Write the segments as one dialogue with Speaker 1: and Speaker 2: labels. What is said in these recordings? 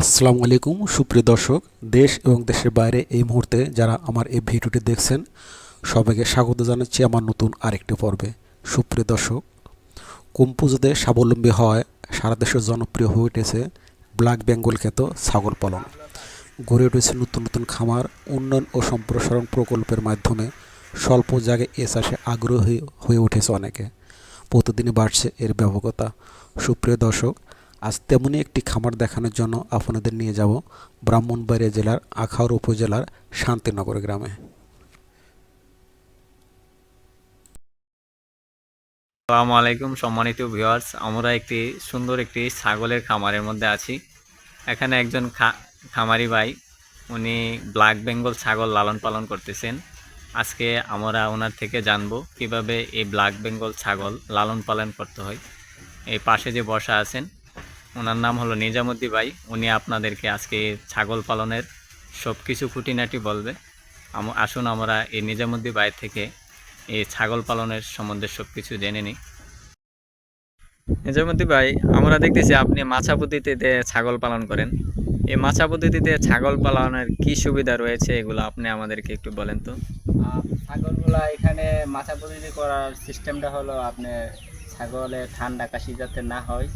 Speaker 1: আসসালামু আলাইকুম, সুপ্রিয় দর্শক, দেশ এবং দেশের বাইরে এই মুহূর্তে যারা আমার এই ভিডিওটি দেখছেন, সবাইকে স্বাগত জানাচ্ছি আমার নতুন আরেকটি পর্বে। সুপ্রিয় দর্শক কম পুজোতে স্বাবলম্বী হওয়ায় সারা দেশে জনপ্রিয় হয়ে উঠেছে ব্ল্যাক বেঙ্গল খ্যাত ছাগল পালন। গড়ে উঠেছে নতুন নতুন খামার, উন্নয়ন ও সম্প্রসারণ প্রকল্পের মাধ্যমে স্বল্প জায়গায় এ চাষে আগ্রহী হয়ে উঠেছে অনেকে। প্রতিদিনই বাড়ছে এর ব্যাপকতা। সুপ্রিয় দর্শক আজ তেমনই একটি খামার দেখানোর জন্য আপনাদের নিয়ে যাব ব্রাহ্মণবাড়িয়া জেলার আখাউড় উপজেলার শান্তিনগর গ্রামে।
Speaker 2: আসসালামু আলাইকুম সম্মানিত ভিউয়ার্স, আমরা একটি সুন্দর একটি ছাগলের খামারের মধ্যে আছি। এখানে একজন খামারি ভাই, উনি ব্ল্যাক বেঙ্গল ছাগল লালন পালন করতেছেন। আজকে আমরা ওনার থেকে জানব কীভাবে এই ব্ল্যাক বেঙ্গল ছাগল লালন পালন করতে হয়। এই পাশে যে বসা আছেন ওনার নাম হলো নিজামুদ্দি ভাই। উনি আপনাদেরকে আজকে ছাগল পালনের সব কিছু খুঁটিনাটি বলবে। আসুন আমরা এই নিজামুদ্দি ভাই থেকে এই ছাগল পালনের সম্বন্ধে সব কিছু জেনে নিই। নিজামুদ্দি ভাই, আমরা দেখতেছি আপনি মাছা পদ্ধতিতে ছাগল পালন করেন। এই মাছা পদ্ধতিতে ছাগল পালনের কি সুবিধা রয়েছে এগুলো আপনি আমাদেরকে একটু বলেন তো।
Speaker 3: ছাগলগুলা এখানে মাছা পদ্ধতি করার সিস্টেমটা হলো আপনার ছাগলের ঠান্ডা কাশি যাতে না হয়।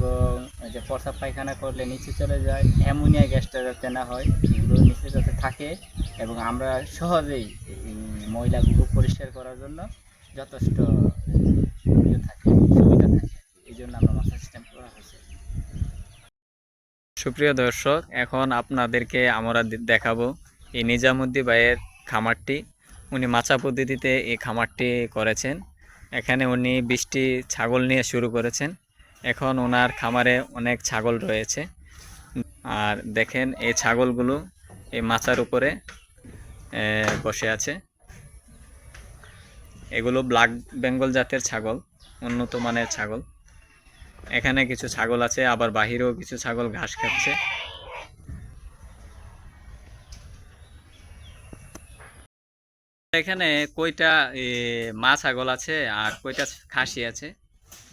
Speaker 3: এবং যে প্রসাব পায়খানা করলে নিচে চলে যায়, অ্যামোনিয়া গ্যাসটা যাতে না হয়, এগুলো নিচে যাতে থাকে এবং আমরা সহজেই ময়লাগুলো পরিষ্কার করার জন্য যথেষ্ট থাকে, সুবিধা থাকে। এই জন্য সিস্টেম করা হয়েছে।
Speaker 2: সুপ্রিয় দর্শক, এখন আপনাদেরকে আমরা দেখাবো এই নিজামুদ্দি ভাইয়ের খামারটি। উনি মাছা পদ্ধতিতে এই খামারটি করেছেন। এখানে উনি বৃষ্টি, ছাগল নিয়ে শুরু করেছেন। এখন ওনার খামারে অনেক ছাগল রয়েছে। আর দেখেন এই ছাগলগুলো এই মাচার উপরে বসে আছে। এগুলো ব্ল্যাক বেঙ্গল জাতের ছাগল, উন্নত মানের ছাগল। এখানে কিছু ছাগল আছে, আবার বাহিরেও কিছু ছাগল ঘাস খাচ্ছে। এখানে কয়টা মা ছাগল আছে আর কয়টা খাসি আছে?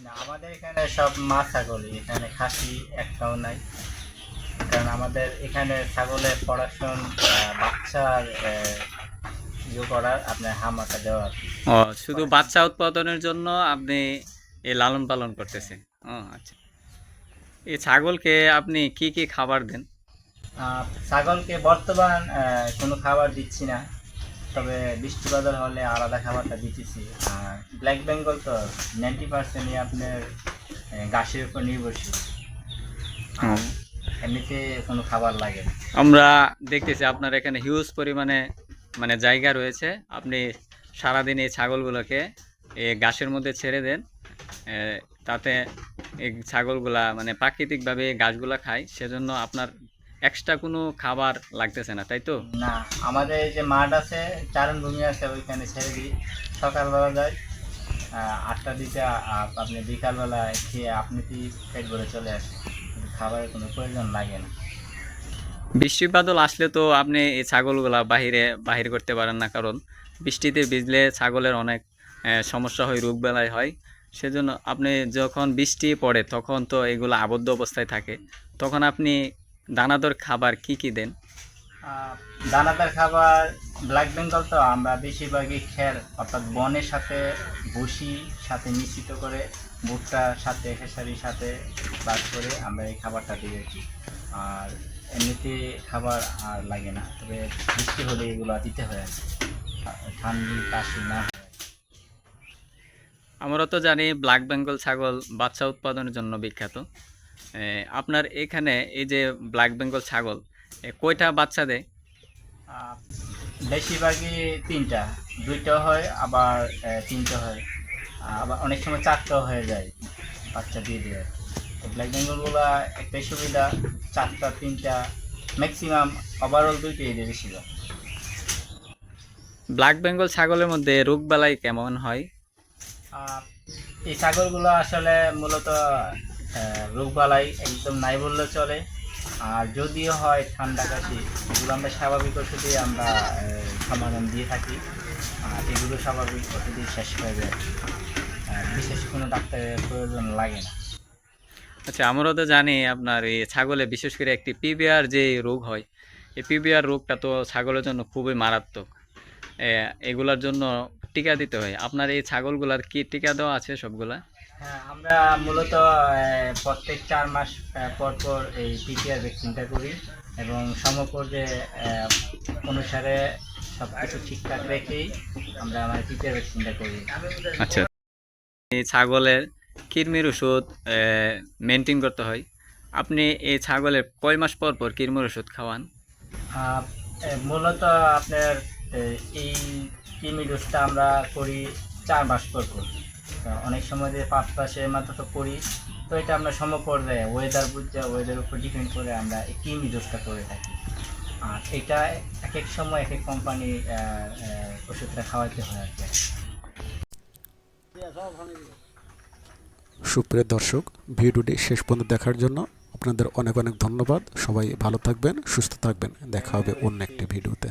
Speaker 3: না আমাদের এখানে সব মা ছাগলই এখানে খাসি একটাও নাই। কারণ আমাদের এখানে ছাগলের পড়াশোন বাচ্চার ইয়ে করার আপনার হামাটা দেওয়া
Speaker 2: ও শুধু বাচ্চা উৎপাদনের জন্য আপনি এই লালন পালন করতেছেন। ও আচ্ছা। এই ছাগলকে আপনি কি কি খাবার দেন?
Speaker 3: ছাগলকে বর্তমান কোনো খাবার দিচ্ছি না। তবে বৃষ্টি বাদল হলে আলাদা খাবারটা দিতেছি। আর ব্ল্যাক বেঙ্গল তো নাইনটি পার্সেন্টই আপনার গাছের উপর নির্ভরশীল। এমনিতে কোনো খাবার লাগে
Speaker 2: আমরা দেখতেছি আপনার এখানে হিউজ পরিমাণে মানে জায়গা রয়েছে। আপনি সারাদিন এই ছাগলগুলোকে এই ঘাসের মধ্যে ছেড়ে দেন। তাতে এই ছাগলগুলা মানে প্রাকৃতিকভাবে ঘাসগুলা খায়। সেজন্য আপনার এক্সট্রা কোনো খাবার লাগতেছে না তাই তো?
Speaker 3: না আমাদের এই যে মাঠ আছে চারণ ভূমি আছে ওইখানে ছেড়ে দিই। সকালবেলা যায় আহ, আটটা দিকে আপনি বিকালবেলা খেয়ে আপনি কি পেট ভরে চলে আসে খাবারের কোনো প্রয়োজন লাগে না।
Speaker 2: বৃষ্টি বাদল আসলে তো আপনি এই ছাগলগুলা বাহিরে বাহির করতে পারেন না কারণ বৃষ্টিতে ভিজলে ছাগলের অনেক সমস্যা হয় রোগ বেলায় হয়। সেজন্য আপনি যখন বৃষ্টি পড়ে তখন তো এগুলো আবদ্ধ অবস্থায় থাকে। তখন আপনি দানাদার খাবার কি কি দেন
Speaker 3: দানাদার খাবার ব্ল্যাক বেঙ্গল তো আমরা বেশিরভাগই খের অর্থাৎ বনের সাথে বসি সাথে মিশ্রিত করে ভুট্টার সাথে খেসারির সাথে বাদ করে আমরা এই খাবারটা দিয়ে রাখি আর এমনিতে খাবার আর লাগে না তবে বৃষ্টি হলে এগুলো দিতে হয় আর কি। ঠান্ডি কাশি না।
Speaker 2: আমরা তো জানি ব্ল্যাক বেঙ্গল ছাগল বাচ্চা উৎপাদনের জন্য বিখ্যাত আপনার এখানে এই যে ব্ল্যাক বেঙ্গল ছাগল কয়টা বাচ্চা দেয়?
Speaker 3: বেশিরভাগই তিনটা দুইটা হয় আবার তিনটা হয়। আবার অনেক সময় চারটাও হয়ে যায় বাচ্চা দিয়ে দিয়ে তো ব্ল্যাক বেঙ্গলগুলো একটাই সুবিধা চারটা তিনটা ম্যাক্সিমাম ওভারঅল দুইটাই দিয়ে বেশিরভাগ।
Speaker 2: ব্ল্যাক বেঙ্গল ছাগলের মধ্যে রোগবালাই কেমন হয়?
Speaker 3: এই ছাগলগুলো আসলে মূলত রোগবালাই একদম নাই বললে চলে। আর যদিও হয় ঠান্ডা কাশি, এগুলো আমরা স্বাভাবিক ওষুধে আমরা সমাধান দিয়ে থাকি। আর এগুলো স্বাভাবিক ওষুধে শেষ হয়ে যায়। বিশেষ কোনো ডাক্তারের প্রয়োজন লাগে না।
Speaker 2: আচ্ছা আমরা তো জানি আপনার এই ছাগলে বিশেষ করে একটি পিবিআর যে রোগ হয়, এই পিবিআর রোগটা তো ছাগলের জন্য খুবই মারাত্মক। এগুলার জন্য টিকা দিতে হয়। আপনার এই ছাগলগুলার কি টিকা দেওয়া আছে সবগুলা?
Speaker 3: হ্যাঁ আমরা মূলত প্রত্যেক চার মাস পর পর এই পিপিআর ভ্যাকসিনটা করি এবং সমপর্যায়ে অনুসারে সব কিছু ঠিকঠাক রেখেই আমরা আমার পিপিআর ভ্যাকসিনটা করি।
Speaker 2: আচ্ছা। ছাগলের কৃমির ওষুধ মেনটেন করতে হয়। আপনি এই ছাগলের কয় মাস পর পর কৃমির ওষুধ খাওয়ান?
Speaker 3: মূলত আপনার এই কিমি ডোজটা আমরা করি চার মাস পর পর। অনেক সময় যে পাঁচ মাসের মাত্র করি তো এটা আমরা সমপর্যায়ে ওয়েদার বুঝছে ওয়েদার উপর ডিপেন্ড করে আমরা এই কিমি ডোজটা করে থাকি। আর এটা এক এক সময় এক এক কোম্পানি ওষুধটা খাওয়াতে হয় আর কি।
Speaker 1: সুপ্রিয় দর্শক, ভিডিওটি শেষ পর্যন্ত দেখার জন্য আপনাদের অনেক অনেক ধন্যবাদ। সবাই ভালো থাকবেন, সুস্থ থাকবেন। দেখা হবে অন্য একটি ভিডিওতে।